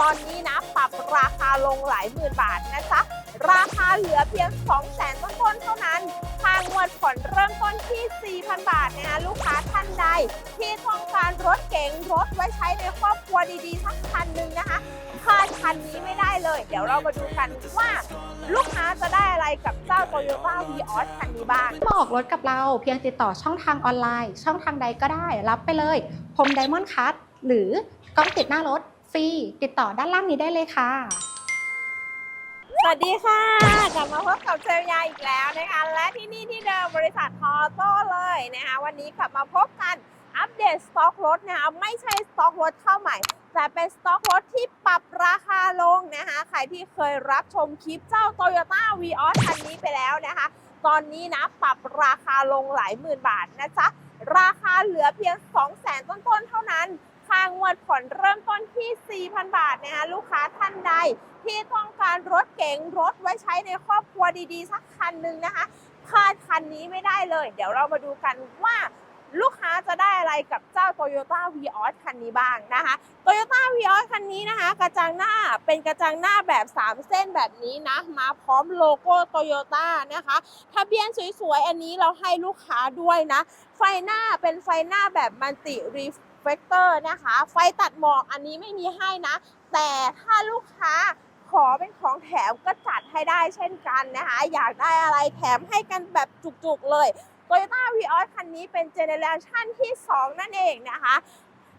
ตอนนี้นะปรับราคาลงหลายหมื่นบาทนะจ๊ะราคาเหลือเพียง 2 0 0แสนต้นๆเท่านั้นทางงวดผ่อนเริ่มต้นที่ 4,000 บาทนะคะลูกค้าท่านใด ที่ต้องการรถเก๋งรถไว้ใช้ในครอบครัวดีๆสักคันหนึ่งนะคะพลาดคันนี้ไม่ได้เลย เดี๋ยวเรามาดูกันว่าลูกค้าจะได้อะไรกับเจ้า Toyota Vios คันนี้บ้างมาออกรถกับเราเพียงติดต่อช่องทางออนไลน์ ช่องทางใดก็ได้ รับไปเลยพรมไดมอนด์คัตหรือกล้องติดหน้ารถ ฟรี ติดต่อด้านล่างนี้ได้เลยค่ะ สวัสดีค่ะ กลับมาพบกับเซลยาอีกแล้วนะคะ และที่นี่ที่เดิมบริษัททอโต้เลยนะคะ วันนี้กลับมาพบกันอัปเดตสต็อกรถนะคะไม่ใช่สต็อกรถเข้าใหม่ แต่เป็นสต็อกรถที่ปรับราคาลงนะคะ ใครที่เคยรับชมคลิปเจ้า Toyota Vios คันนี้ไปแล้วนะคะ ตอนนี้นะปรับราคาลงหลายหมื่นบาทนะจ๊ะ ราคาเหลือเพียง 2 0 0แสนต้นๆเท่านั้น ค่างวดผ่อนเริ่มต้นที่ 4,000 บาทนะคะลูกค้าท่านใดที่ต้องการรถเก๋งรถไว้ใช้ในครอบครัวดีๆ สักคันหนึ่งนะคะพลาดคันนี้ไม่ได้เลย เดี๋ยวเรามาดูกันว่าลูกค้าจะได้อะไรกับเจ้า Toyota Vios คันนี้บ้างนะคะ Toyota Vios คันนี้นะคะ กระจังหน้าเป็นกระจังหน้าแบบ 3 เส้นแบบนี้นะ มาพร้อมโลโก้ Toyota นะคะทะเบียนสวยๆ อันนี้เราให้ลูกค้าด้วยนะ ไฟหน้าเป็นไฟหน้าแบบมัลติรี เฟกเตอร์นะคะ ไฟตัดหมอกอันนี้ไม่มีให้นะ แต่ถ้าลูกค้าขอเป็นของแถมก็จัดให้ได้เช่นกันนะคะ อยากได้อะไรแถมให้กันแบบจุกๆเลย Toyota Vios คันนี้เป็นเจเนเรชันที่ 2 นั่นเองนะคะ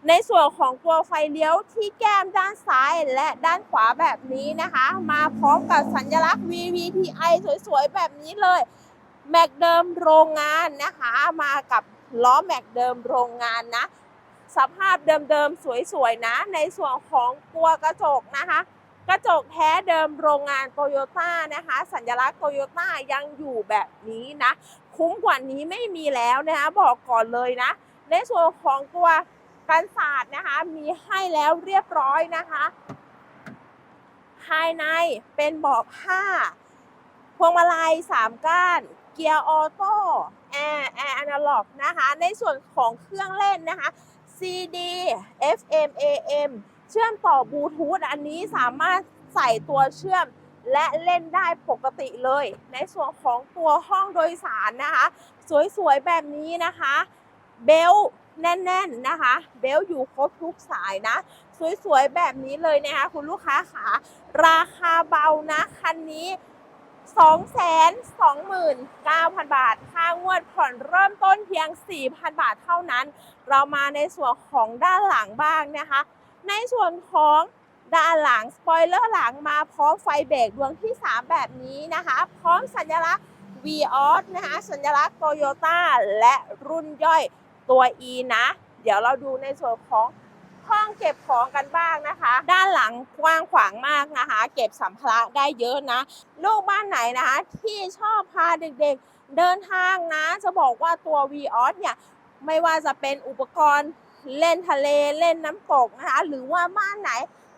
ในส่วนของตัวไฟเลี้ยวที่แก้มด้านซ้ายและด้านขวาแบบนี้นะคะ มาพร้อมกับสัญลักษณ์ VVTi สวยๆ แบบนี้เลย แม็กเดิมโรงงานนะคะ มากับล้อแม็กเดิมโรงงานนะ สภาพเดิมๆ สวยๆ นะ ในส่วนของตัวกระจกนะคะ กระจกแท้เดิมโรงงานโตโยต้านะคะ สัญลักษณ์โตโยต้ายังอยู่แบบนี้นะ คุ้มกว่านี้ไม่มีแล้วนะคะ บอกก่อนเลยนะ ในส่วนของตัวกันศาสตร์นะคะ มีให้แล้วเรียบร้อยนะคะ ภายในเป็นเบาะผ้า พวงมาลัย3ก้านเกียร์ออโต้แอร์แอร์อนาล็อกนะคะ ในส่วนของเครื่องเล่นนะคะ CD FM AM เชื่อมต่อบลูทูธอันนี้สามารถใส่ตัวเชื่อมและเล่นได้ปกติเลย ในส่วนของตัวห้องโดยสารนะคะ สวยๆ แบบนี้นะคะ เบลต์แน่นๆนะคะ เบลต์อยู่ครบทุกสายนะ สวยๆ แบบนี้เลยนะคะ คุณลูกค้าขาราคาเบานะ คันนี้ 229,000 บาท ค่างวดผ่อนเริ่มต้นเพียง 4,000 บาทเท่านั้น เรามาในส่วนของด้านหลังบ้างนะคะ ในส่วนของด้านหลังสปอยเลอร์หลังมาพร้อมไฟเบรกดวงที่ 3 แบบนี้นะคะ พร้อมสัญลักษณ์ v o s นะคะสัญลักษณ์ Toyota และรุ่นย่อยตัว E นะ เดี๋ยวเราดูในส่วนของ ห้องเก็บของกันบ้างนะคะ ด้านหลังกว้างขวางมากนะคะ เก็บสัมภาระได้เยอะนะ ลูกบ้านไหนนะคะ ที่ชอบพาเด็กๆเดินทางนะ จะบอกว่าตัว v o s เนี่ย ไม่ว่าจะเป็นอุปกรณ์เล่นทะเลเล่นน้ำตกนะคะ หรือว่าบ้านไหน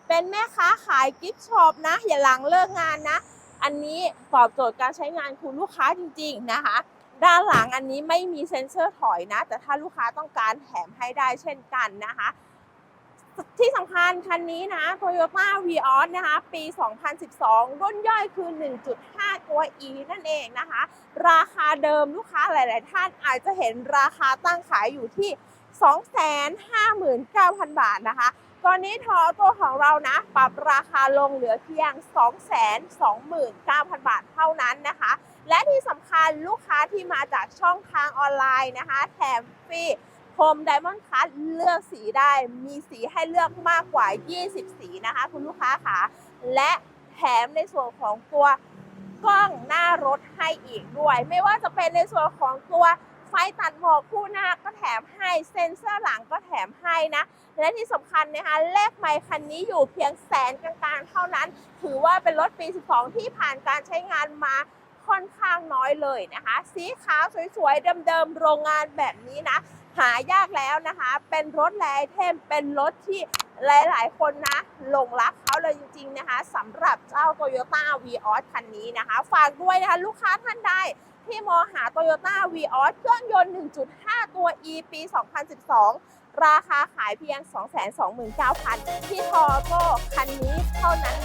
เป็นแม่ค้าขายกิฟต์ช็อปนะ อย่าหลังเลิกงานนะ อันนี้ตอบโจทย์การใช้งานคุณลูกค้าจริง ๆนะคะ ด้านหลังอันนี้ไม่มีเซ็นเซอร์ถอยนะ แต่ถ้าลูกค้าต้องการแถมให้ได้เช่นกันนะคะ ที่สำคัญคันนี้นะ Toyota Vios นะคะ ปี 2012 รุ่นย่อยคือ 1.5 ตัว E นั่นเองนะคะ ราคาเดิมลูกค้าหลาย ๆ ท่านอาจจะเห็นราคาตั้งขายอยู่ที่ 259,000 บาทนะคะ ตอนนี้ทอตัวของเรานะ ปรับราคาลงเหลือเพียง 229,000 บาทเท่านั้นนะคะ และที่สำคัญลูกค้าที่มาจากช่องทางออนไลน์นะคะ แถมฟรี โฮมไดมอนด์คัทเลือกสีได้มีสีให้เลือกมากกว่า 20 สีนะคะ คุณลูกค้าค่ะ และแถมในส่วนของตัวกล้องหน้ารถให้อีกด้วย ไม่ว่าจะเป็นในส่วนของตัวไฟตัดหมอกคู่หน้าก็แถมให้เซ็นเซอร์หลังก็แถมให้นะ และที่สำคัญนะคะเลขไมค์คันนี้อยู่เพียงแสนกลางๆเท่านั้น ถือว่าเป็นรถปี 12 ที่ผ่านการใช้งานมา ค่อนข้างน้อยเลยนะคะ สีขาวสวยๆเดิมๆโรงงานแบบนี้นะ หายากแล้วนะคะ เป็นรถแรไอเทมเป็นรถที่หลายๆ คนนะหลงรักเขาเลยจริงๆนะคะสำหรับเจ้า Toyota Vios คันนี้นะคะ ฝากด้วยนะคะลูกค้าท่านใดที่มองหา Toyota Vios เครื่องยนต์ 1.5 ตัว E ปี 2012 ราคาขายเพียง 229,000 ที่ทอโต้คันนี้เท่านั้น